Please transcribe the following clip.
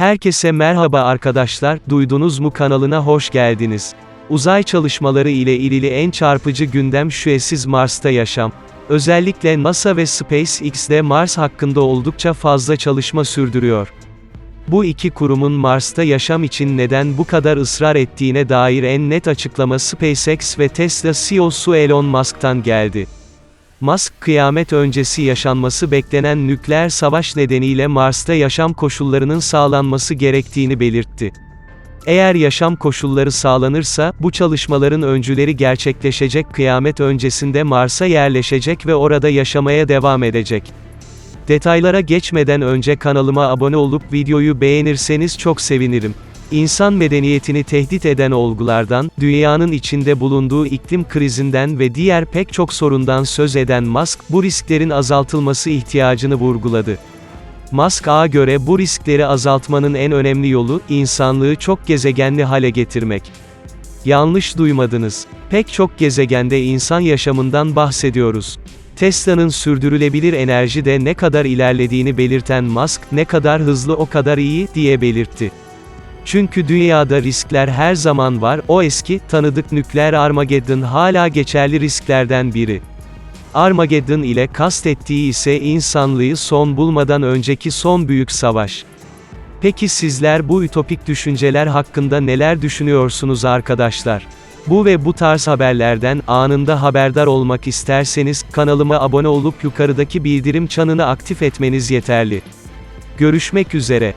Herkese merhaba arkadaşlar, duydunuz mu kanalına hoş geldiniz. Uzay çalışmaları ile ilgili en çarpıcı gündem şüphesiz Mars'ta yaşam. Özellikle NASA ve SpaceX'de Mars hakkında oldukça fazla çalışma sürdürüyor. Bu iki kurumun Mars'ta yaşam için neden bu kadar ısrar ettiğine dair en net açıklama SpaceX ve Tesla CEO'su Elon Musk'tan geldi. Musk, kıyamet öncesi yaşanması beklenen nükleer savaş nedeniyle Mars'ta yaşam koşullarının sağlanması gerektiğini belirtti. Eğer yaşam koşulları sağlanırsa, bu çalışmaların öncüleri gerçekleşecek kıyamet öncesinde Mars'a yerleşecek ve orada yaşamaya devam edecek. Detaylara geçmeden önce kanalıma abone olup videoyu beğenirseniz çok sevinirim. İnsan medeniyetini tehdit eden olgulardan, dünyanın içinde bulunduğu iklim krizinden ve diğer pek çok sorundan söz eden Musk, bu risklerin azaltılması ihtiyacını vurguladı. Musk'a göre bu riskleri azaltmanın en önemli yolu, insanlığı çok gezegenli hale getirmek. Yanlış duymadınız. Pek çok gezegende insan yaşamından bahsediyoruz. Tesla'nın sürdürülebilir enerjide ne kadar ilerlediğini belirten Musk, ne kadar hızlı o kadar iyi, diye belirtti. Çünkü dünyada riskler her zaman var, o eski, tanıdık nükleer Armageddon hala geçerli risklerden biri. Armageddon ile kastettiği ise insanlığı son bulmadan önceki son büyük savaş. Peki sizler bu ütopik düşünceler hakkında neler düşünüyorsunuz arkadaşlar? Bu ve bu tarz haberlerden anında haberdar olmak isterseniz kanalıma abone olup yukarıdaki bildirim çanını aktif etmeniz yeterli. Görüşmek üzere.